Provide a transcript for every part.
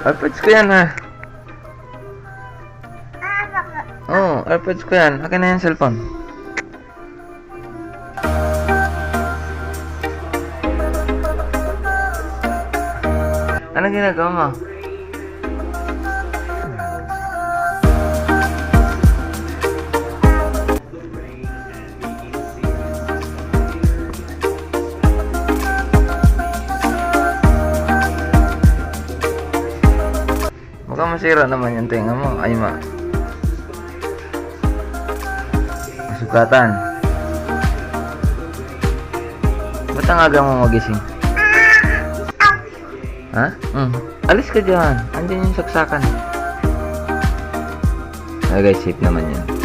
Airpods ko yan ha. Ah. Oo, oh, Airpods ko yan. Akin na yung cellphone. Ano ginagawa mo? Mukhang masira naman yung tenga mo. Ay ma. Masukatan. Ba't ang aga mo magising? Ha? Hmm. Alis ka dyan. Andyan yung saksakan. Ah guys, safe naman yan.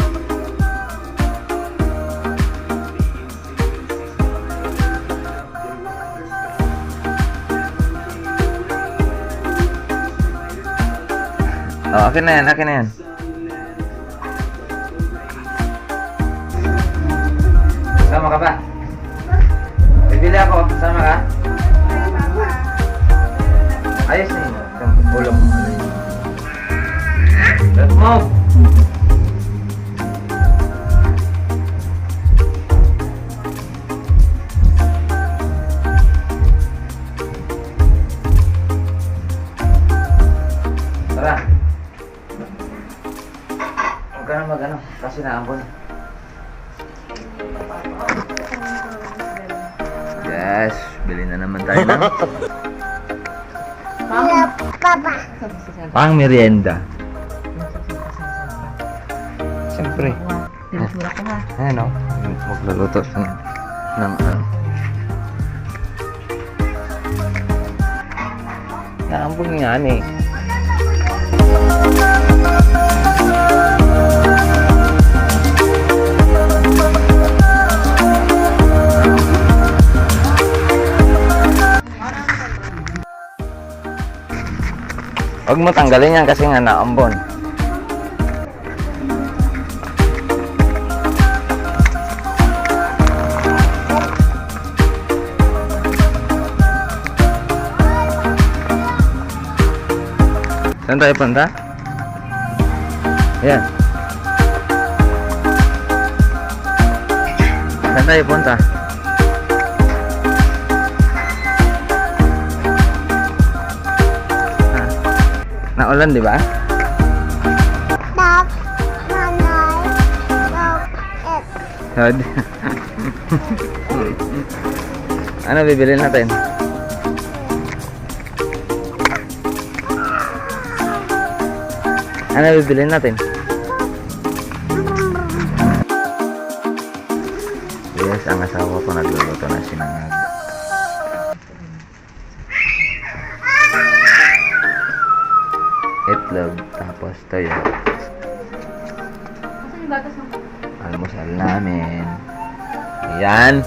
Oh, akin na yan, akin na yan. Sama ka ba? Bibili ako, sama ka? Ayos na yun. Yun? Let's move! Yes, bili na naman tayo ng Wala pa ba? pang merienda. Siyempre. Pinasura ko ha. Ayan o. Magluluto sa ng ano. Naambong nga eh. Huwag mo tanggalin yan kasi nga naambon. Saan tayo punta? Ayan. Saan tayo punta? Naulan, di ba? Dog, nanay, dog, it. Hod. ano bibili natin? Ano bibili natin? Yes, ang asawa ko nagluluto na sinangag. Tapos batas mo? Almusal namin. Ayan.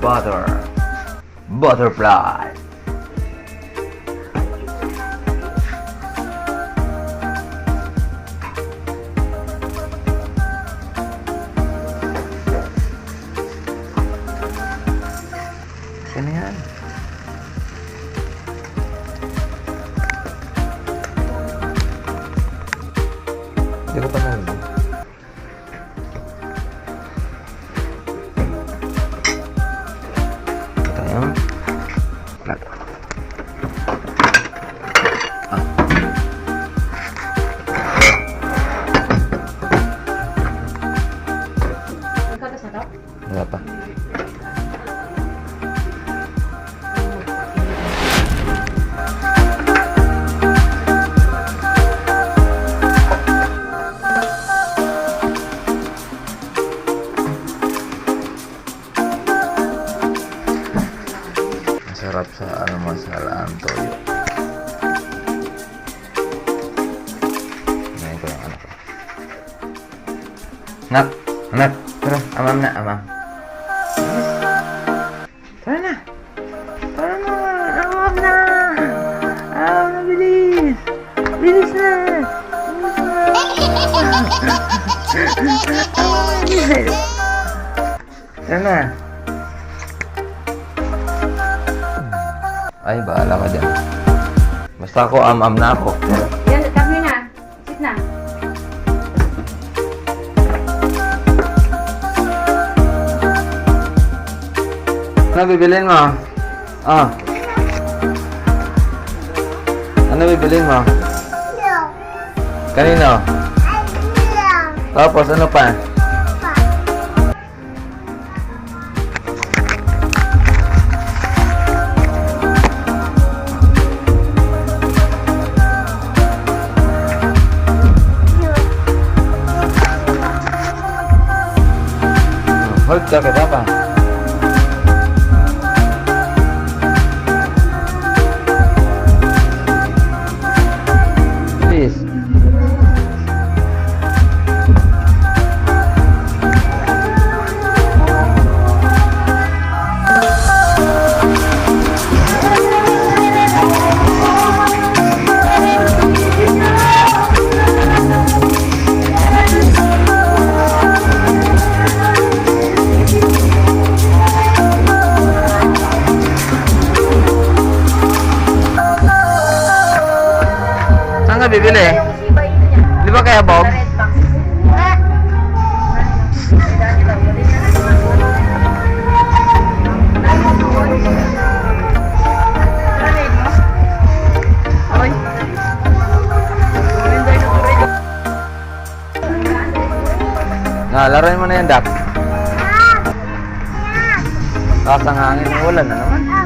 Butter. Butterfly. Nagkatas na to? Wala pa. Masarap sa almusal ang toyo. Ngayon ko yung anak ko. Nak! Amam. Tara, amam na, amam. Tara na. Tara na. Amam na. Amam na, bilis. Bilis na. Bilis na. Tara na. Ay, bahala ka dyan. Basta ako, am-am na ako. Ano bibilin mo? Ah. Ano bibilin mo? No. Kanino? Tapos ano pa? Hold ka kita Na, laruin mo na yan, Dak. Takas ang hangin ng ulan na naman.